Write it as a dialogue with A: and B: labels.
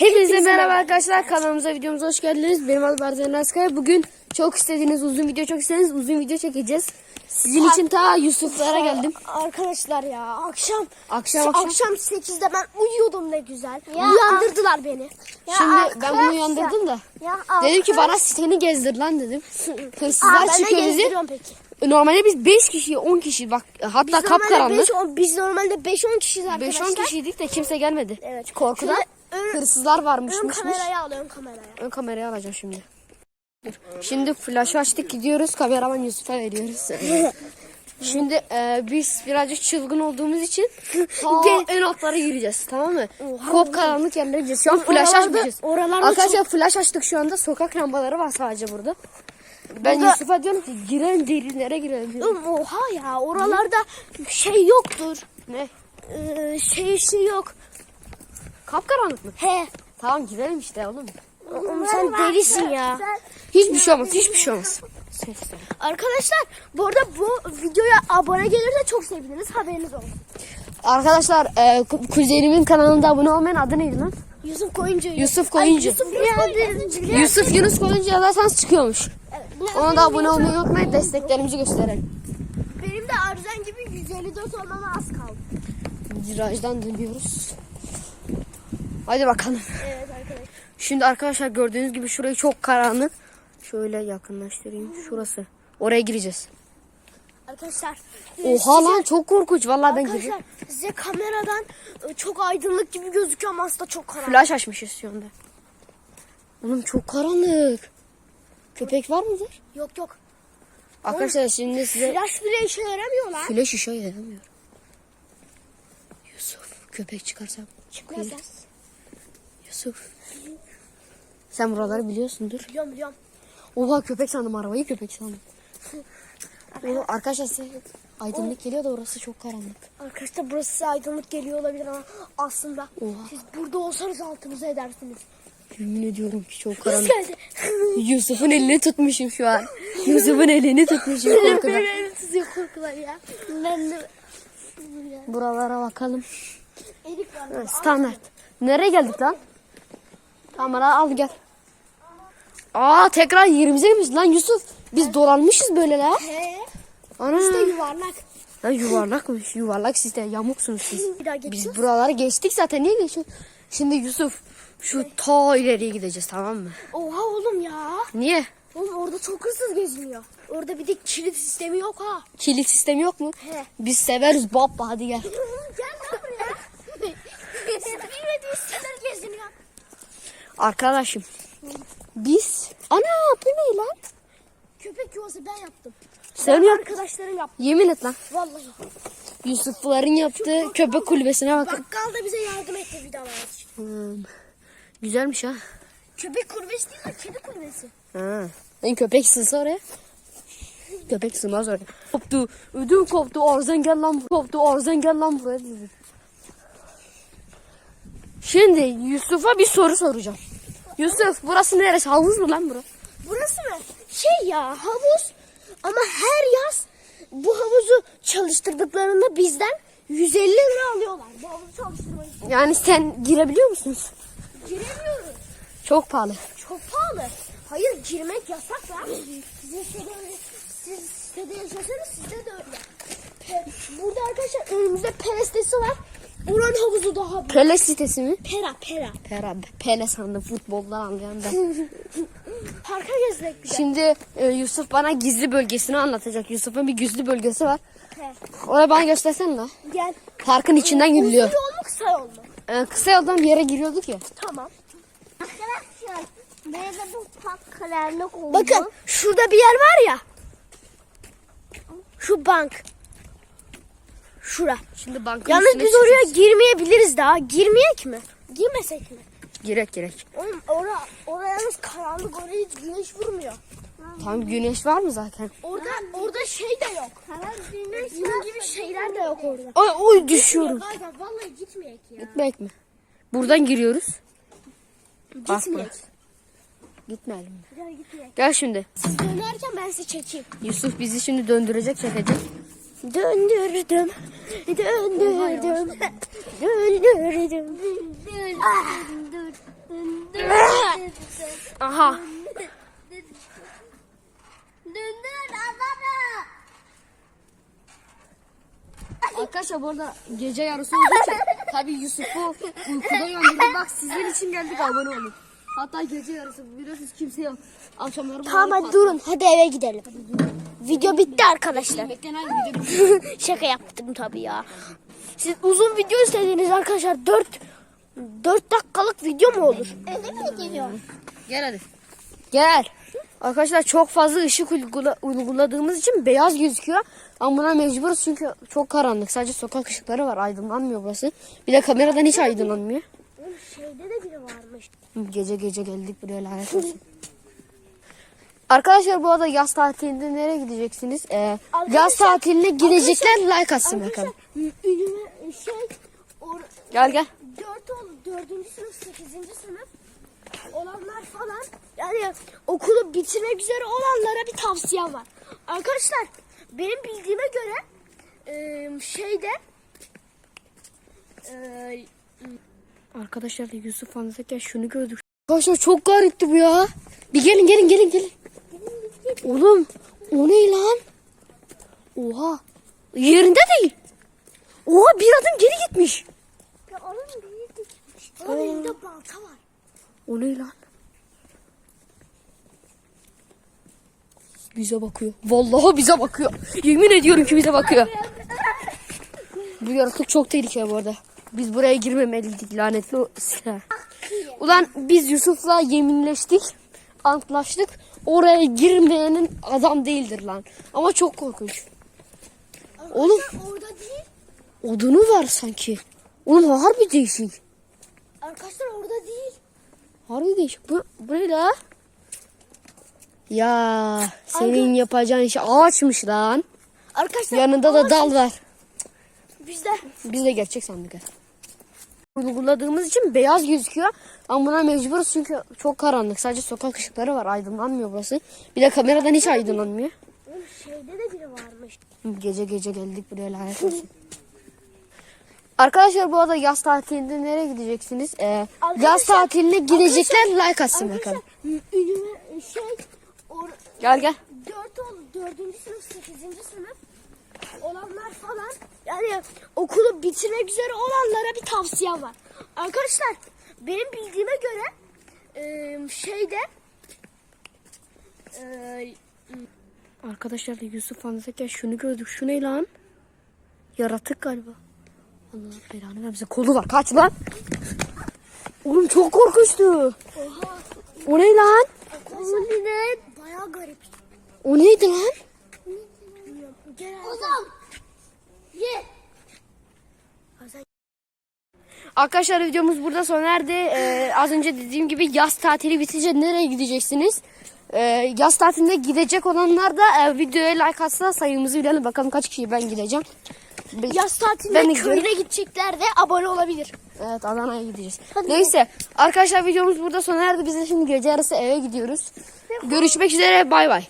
A: Hepinize merhaba arkadaşlar kanalımıza videomuza hoş geldiniz. Benim adım Erzen Raskaya. Bugün çok istediğiniz uzun video çok istediğiniz uzun video çekeceğiz. Sizin için ta Yusuflara geldim.
B: Arkadaşlar ya akşam
A: Akşam, akşam.
B: akşam 8'de ben uyuyordum ne güzel.
C: Ya,
B: Uyandırdılar beni.
A: Şimdi ben bunu uyandırdım da.
C: Ya
A: Dedim ki bana siteni gezdir lan dedim. Hırsızlar çıkıyor bizi. Normalde biz 5 kişi 10 kişi bak hatta
B: Biz
A: kapkaranlık.
B: 5 10 biz normalde 5-10 kişiyiz arkadaşlar.
A: 5-10 kişiydik de kimse gelmedi.
B: Evet.
A: Korkudan
B: Şöyle
A: hırsızlar varmış.
B: Ön kamerayı al ön kameraya.
A: Ön kamerayı alacağım şimdi. Dur. Şimdi flaşı açtık gidiyoruz. Kameraman Yusuf'a veriyoruz. Şimdi e, biz birazcık çılgın olduğumuz için ta en altlara gireceğiz tamam mı?
B: Oha.
A: Kop karanlık yerlere gideceğiz. Şu an
B: Oralarda-
A: açmayacağız.
B: oralarda
A: Arkadaşlar flaş açtık şu anda. Sokak lambaları var sadece burada. Ben
B: Burada-
A: Yusuf'a diyorum ki girelim derinlere girelim. diyorum.
B: Oha ya oralarda şey yoktur.
A: Ne?
B: Ee, şey şey yok.
A: Kapkaranlık mı?
B: He.
A: Tamam girelim işte oğlum.
B: Oğlum sen delisin ya.
A: Hiçbir şey olmaz. Hiçbir şey olmaz.
B: Arkadaşlar bu arada bu videoya abone gelirse çok seviniriz haberiniz olsun.
A: Arkadaşlar e, ku- kuzenimin kanalında abone olmayan adı neydi lan?
B: Yusuf Koyuncu.
A: Yusuf Koyuncu.
B: Ay, Yusuf Yunus Koyuncu.
A: Yusuf Yunus Koyuncu yazarsanız çıkıyormuş.
B: Evet.
A: Ona da abone olmayı unutmayın. Desteklerimizi gösterelim.
B: Benim de Arzen gibi 154 olmama az kaldı.
A: Virajdan dönüyoruz. Hadi bakalım.
B: Evet arkadaşlar.
A: Şimdi arkadaşlar gördüğünüz gibi şurayı çok karanlık. Şöyle yakınlaştırayım. Şurası. Oraya gireceğiz.
B: Arkadaşlar.
A: Oha
B: size-
A: lan çok korkunç. Vallahi ben gireceğim.
B: Arkadaşlar size kameradan e, çok aydınlık gibi gözüküyor ama aslında çok karanlık.
A: Flash açmışız şu anda. Oğlum çok karanlık. Köpek var mıdır?
B: Yok yok.
A: Arkadaşlar şimdi size
B: Flash bile işe yaramıyor lan.
A: flash ışığı yaramıyor. Yusuf köpek çıkarsa
B: Çıkmaz lan.
A: Yusuf. Sen buraları biliyorsundur.
B: Biliyorum biliyorum.
A: Oha köpek sandım arabayı köpek sandım. Oğlum arkadaşlar size aydınlık geliyor da orası çok karanlık.
B: Arkadaşlar burası size aydınlık geliyor olabilir ama aslında
A: Oha.
B: siz burada olsanız altınıza edersiniz.
A: Yemin ediyorum ki çok karanlık. Yusuf'un elini tutmuşum şu an. Yusuf'un elini tutmuşum korkudan.
B: Benim elim tutuyor korkular ya. Ben de...
A: Buralara bakalım. Standart. Nereye geldik lan? Tamam al, gel. Aa tekrar yerimize girmiş lan Yusuf. Biz dolanmışız böyle la.
B: He.
A: Ana.
B: İşte yuvarlak.
A: Ha, yuvarlakmış. Yuvarlak siz de yamuksunuz siz.
B: Bir daha
A: Biz buraları geçtik zaten. Niye geçiyorsun? Şimdi Yusuf şu ta ileriye gideceğiz tamam mı?
B: Oha oğlum ya.
A: Niye?
B: Oğlum orada çok hırsız geziniyor. Orada bir de kilit sistemi yok ha.
A: Kilit sistemi yok mu?
B: He.
A: Biz severiz baba hadi gel.
B: Gel lan buraya. Bilmediği siteler geziniyor.
A: Arkadaşım biz ana bu ne lan?
B: Köpek yuvası ben yaptım.
A: Yap.
B: Arkadaşlarım yaptı.
A: Yemin et lan.
B: Vallahi.
A: Yusufların yaptığı köpek kulübesine bakın.
B: Bakkal da bize yardım etti vidalar için.
A: Hmm, Güzelmiş ha.
B: Köpek kulübesi değil de kedi kulübesi.
A: Ha. Ben köpek sığsa oraya. Köpek sığmaz oraya. Koptu. Ödüm koptu. Arzan gel lan. Koptu. Arzan gel lan buraya dedi. Şimdi Yusuf'a bir soru soracağım. Yusuf burası neresi? Havuz mu lan bura?
B: Burası mı? Şey ya havuz ama her yaz bu havuzu çalıştırdıklarında bizden 150 lira alıyorlar. Bu havuzu çalıştırmayı.
A: Yani sen girebiliyor musunuz?
B: Giremiyoruz.
A: Çok pahalı.
B: Çok pahalı. Hayır girmek yasak lan. Sizin sitede. Siz sitede yaşasanız sizde de öyle. Pe- Burada arkadaşlar önümüzde Pele sitesi var. Buranın havuzu daha büyük.
A: Pele sitesi mi?
B: Pera pera.
A: Pera, Pele sandım futboldan anlayan ben.
B: Parka gezmek de.
A: Şimdi e, Yusuf bana gizli bölgesini anlatacak. Yusuf'un bir gizli bölgesi var.
B: He.
A: Oraya bana göstersene la.
B: Gel.
A: Parkın içinden
B: Uzun
A: giriliyor.
B: yol mu kısa yol mu?
A: E, kısa yoldan bir yere giriyorduk ya.
B: Tamam.
C: Arkadaşlar böyle bu park karanlık oldu.
B: Bakın şurada bir yer var ya. Şu bank. Şura.
A: Şimdi bankın
B: Yalnız biz oraya girmeyebiliriz daha. Girmeyek mi? Girmesek mi?
A: Girek girek.
B: Oğlum ora, oraya yalnız karanlık oraya hiç güneş vurmuyor.
A: Tam güneş var mı zaten?
B: Orada orada şey de yok.
C: güneş
B: Bunun gibi şeyler de yok orada.
A: Oy oy düşüyorum.
B: Galiba vallahi gitmeyek ya.
A: Gitmek mi? Buradan giriyoruz.
B: Gitmeyek.
A: Gitmeyelim?
B: Gel gitmeyek.
A: Gel şimdi.
B: Siz dönerken ben sizi çekeyim.
A: Yusuf bizi şimdi döndürecek çekecek.
B: Döndürdüm. Döndürdüm. Döndürdüm.
C: Dur, dur.
A: Aha.
C: Döndür adamı.
A: Arkadaşlar bu arada gece yarısı olduğu için tabii Yusuf'u uykuda uyandırdık. Bak sizin için geldik abone olun. Hatta gece yarısı biliyorsunuz kimse yok. Akşamları
B: Tamam hadi durun. Hadi eve gidelim. Video bitti arkadaşlar.
A: Video
B: Şaka yaptım tabii ya. Siz uzun video istediniz arkadaşlar. 4 4 dakikalık video mu olur?
C: Öyle mi geliyor?
A: Gel hadi. Gel. Arkadaşlar çok fazla ışık uygula- uyguladığımız için beyaz gözüküyor. Ama buna mecburuz çünkü çok karanlık. Sadece sokak ışıkları var. Aydınlanmıyor burası. Bir de kameradan hiç aydınlanmıyor.
B: Şeyde de biri varmış.
A: Gece gece geldik buraya lanet olsun. Arkadaşlar bu arada yaz tatilinde nereye gideceksiniz? Ee, yaz tatiline gidecekler like atsın bakalım.
B: Ünlü şey or,
A: Gel gel.
B: 4 oldu. 4. sınıf 8. sınıf olanlar falan yani okulu bitirmek üzere olanlara bir tavsiyem var. Arkadaşlar benim bildiğime göre şeyde
A: Arkadaşlar Yusuf anlatırken şunu gördük. Arkadaşlar çok garipti bu ya. Bir gelin gelin gelin gelin. Oğlum o ne lan? Oha. Yerinde değil. Oha bir adım geri gitmiş.
B: ya onun bir dikmiş. Onun elinde balta var.
A: O ne lan? Bize bakıyor. Vallahi bize bakıyor. Yemin ediyorum ki bize bakıyor. Bu yaratık çok tehlikeli bu arada. Biz buraya girmemeliydik lanetli silah. Ulan biz Yusuf'la yeminleştik. Antlaştık. Oraya girmeyenin adam değildir lan. Ama çok korkunç. Oğlum
B: Orada değil.
A: odunu var sanki. Oğlum harbi değişik.
B: Arkadaşlar orada değil.
A: Harbi değişik. Bu, bu ne la? Ya senin yapacağın iş ağaçmış lan.
B: Arkadaşlar
A: Yanında da dal var.
B: bizde
A: Biz de gerçek sandık. Uyguladığımız için beyaz gözüküyor. Ama buna mecburuz çünkü çok karanlık. Sadece sokak ışıkları var. Aydınlanmıyor burası. Bir de kameradan hiç aydınlanmıyor.
B: Şeyde de biri varmış.
A: Gece gece geldik buraya lanet olsun. Arkadaşlar bu arada yaz tatilinde nereye gideceksiniz? Ee, yaz tatiline gidecekler like atsın bakalım.
B: Arkadaşlar ünlü şey or,
A: Gel gel.
B: 4 oldu. 4. sınıf 8. sınıf olanlar falan yani okulu bitirmek üzere olanlara bir tavsiyem var. Arkadaşlar benim bildiğime göre e, şeyde e,
A: Arkadaşlar Yusuf anlatırken şunu gördük. Şu ne lan? Yaratık galiba. Allah belanı vermesin. Kolu var. Kaç lan. Oğlum çok korkunçtu.
B: oha
A: O ne lan?
B: arkadaşlar bayağı garip.
A: O neydi lan?
B: Ozan. Ye.
A: Arkadaşlar videomuz burada sona erdi. Ee, az önce dediğim gibi yaz tatili bitince nereye gideceksiniz? Ee, yaz tatilinde gidecek olanlar da e, videoya like atsa sayımızı bilelim. Bakalım kaç kişi ben gideceğim. Be-
B: Yaz tatilinde
A: Ben
B: köyüne gidecekler de abone olabilir.
A: Evet Adana'ya gideceğiz.
B: Hadi
A: Neyse arkadaşlar videomuz burada sona erdi. Biz de şimdi gece yarısı eve gidiyoruz. Görüşmek üzere bay bay.